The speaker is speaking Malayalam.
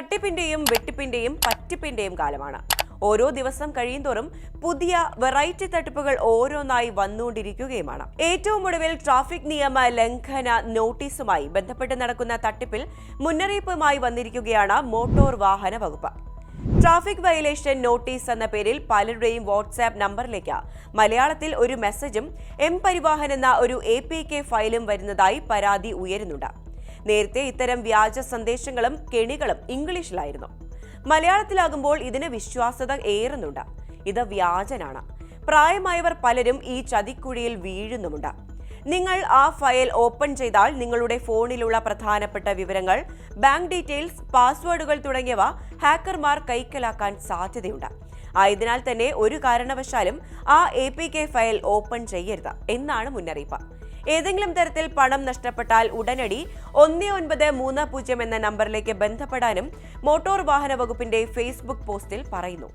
തട്ടിപ്പിന്റെയും വെട്ടിപ്പിന്റെയും പറ്റിപ്പിന്റെയും കാലമാണ്. ഓരോ ദിവസം കഴിയുന്തോറും പുതിയ വെറൈറ്റി തട്ടിപ്പുകൾ ഓരോന്നായി വന്നുകൊണ്ടിരിക്കുകയുമാണ്. ഏറ്റവും ഒടുവിൽ ട്രാഫിക് നിയമ ലംഘന നോട്ടീസുമായി ബന്ധപ്പെട്ട് നടക്കുന്ന തട്ടിപ്പിൽ മുന്നറിയിപ്പുമായി വന്നിരിക്കുകയാണ് മോട്ടോർ വാഹന വകുപ്പ്. ട്രാഫിക് വയലേഷൻ നോട്ടീസ് എന്ന പേരിൽ പലരുടെയും വാട്സാപ്പ് നമ്പറിലേക്ക് മലയാളത്തിൽ ഒരു മെസ്സേജും എം പരിവാഹൻ എന്ന ഒരു എ ഫയലും വരുന്നതായി പരാതി ഉയരുന്നുണ്ട്. നേരത്തെ ഇത്തരം വ്യാജ സന്ദേശങ്ങളും കെണികളും ഇംഗ്ലീഷിലായിരുന്നു. മലയാളത്തിലാകുമ്പോൾ ഇതിന് വിശ്വാസ്യത ഏറുന്നുണ്ട്. ഇത് വ്യാജനാണ്. പ്രായമായവർ പലരും ഈ ചതിക്കുഴിയിൽ വീഴുന്നുമുണ്ട്. നിങ്ങൾ ആ ഫയൽ ഓപ്പൺ ചെയ്താൽ നിങ്ങളുടെ ഫോണിലുള്ള പ്രധാനപ്പെട്ട വിവരങ്ങൾ ബാങ്ക് ഡീറ്റെയിൽസ് പാസ്വേഡുകൾ തുടങ്ങിയവ ഹാക്കർമാർ കൈക്കലാക്കാൻ സാധ്യതയുണ്ട്. ആയതിനാൽ തന്നെ ഒരു കാരണവശാലും ആ എ ഫയൽ ഓപ്പൺ ചെയ്യരുത് എന്നാണ് മുന്നറിയിപ്പ്. ഏതെങ്കിലും തരത്തിൽ പണം നഷ്ടപ്പെട്ടാൽ ഉടനടി ഒന്ന് ഒൻപത് മൂന്ന് പൂജ്യം എന്ന നമ്പറിലേക്ക് ബന്ധപ്പെടാനും മോട്ടോർ വാഹന വകുപ്പിന്റെ ഫേസ്ബുക്ക് പോസ്റ്റിൽ പറയുന്നു.